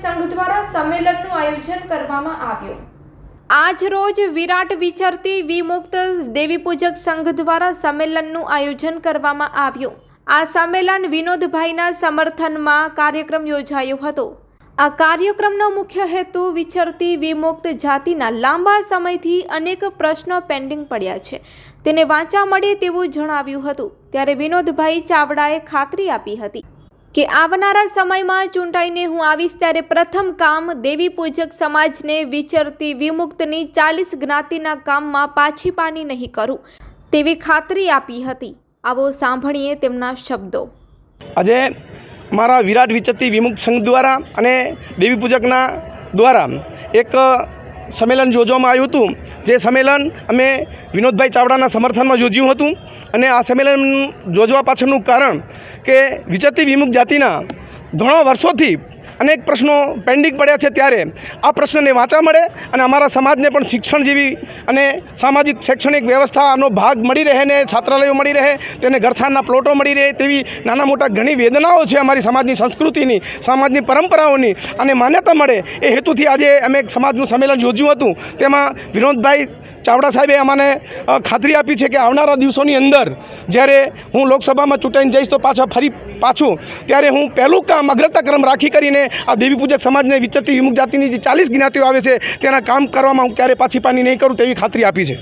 સંઘ દ્વારા સંમેલનનું આયોજન કરવામાં આવ્યું. આજ રોજ વિરાટ વિચરતી વિમુક્ત દેવી પૂજક સંઘ દ્વારા સંમેલનનું આયોજન કરવામાં આવ્યું. આ સંમેલન વિનોદભાઈના સમર્થનમાં કાર્યક્રમ યોજાયો હતો. આ કાર્યક્રમનો મુખ્ય હેતુ વિચરતી વિમુક્ત જાતિના લાંબા સમયથી અનેક પ્રશ્નો પેન્ડિંગ પડ્યા છે. તેને વાંચા મળે તેવું જણાવ્યું હતું. ત્યારે વિનોદભાઈ ચાવડાએ ખાતરી આપી હતી. કે આવનારા સમયમાં ચૂંટાઈને હું આવીશ ત્યારે પ્રથમ કામ દેવી પૂજક સમાજને વિચરતી વિમુક્તની ચાલીસ જ્ઞાતિના કામમાં પાછી પાની નહીં કરું, તેવી ખાતરી આપી હતી. આવો સાંભળીએ તેમના શબ્દો. આજે મારા વિરાટ વિચરતી વિમુક્ત સંઘ દ્વારા અને દેવી પૂજકના દ્વારા એક સંમેલન યોજવામાં આવ્યું હતું. જે સંમેલન અમે વિનોદભાઈ ચાવડાના સમર્થનમાં યોજ્યું હતું અને આ સંમેલન યોજવા પાછળનું કારણ કે વિચરતી વિમુખ જાતિના ઘણા વર્ષોથી અનેક પ્રશ્નો પેન્ડિંગ પડ્યા છે ત્યારે આ પ્રશ્નને વાંચા મળે અને અમારા સમાજને પણ શિક્ષણ જેવી અને સામાજિક શૈક્ષણિક વ્યવસ્થાનો ભાગ મળી રહે ને છાત્રાલયો મળી રહે, તેને ઘરથાનના પ્લોટો મળી રહે તેવી નાના મોટા ઘણી વેદનાઓ છે અમારી સમાજની સંસ્કૃતિની, સમાજની પરંપરાઓની અને માન્યતા મળે એ હેતુથી આજે અમે એક સમાજનું સંમેલન યોજ્યું હતું. તેમાં વિનોદભાઈ ચાવડા સાહેબે અમને ખાતરી આપી છે કે આવનારા દિવસોની અંદર જ્યારે હું લોકસભામાં ચૂંટાઈને જઈશ તો પાછા ફરી પાછું ત્યારે હું પહેલું કામ અગ્રતાક્રમ રાખી કરીને આ દેવી પૂજક સમાજને વિચરતી વિમુખ જાતિની જે ચાલીસ જ્ઞાતિઓ આવે છે તેના કામ કરવામાં હું ક્યારે પાછી પાની નહીં કરું તેવી ખાતરી આપી છે.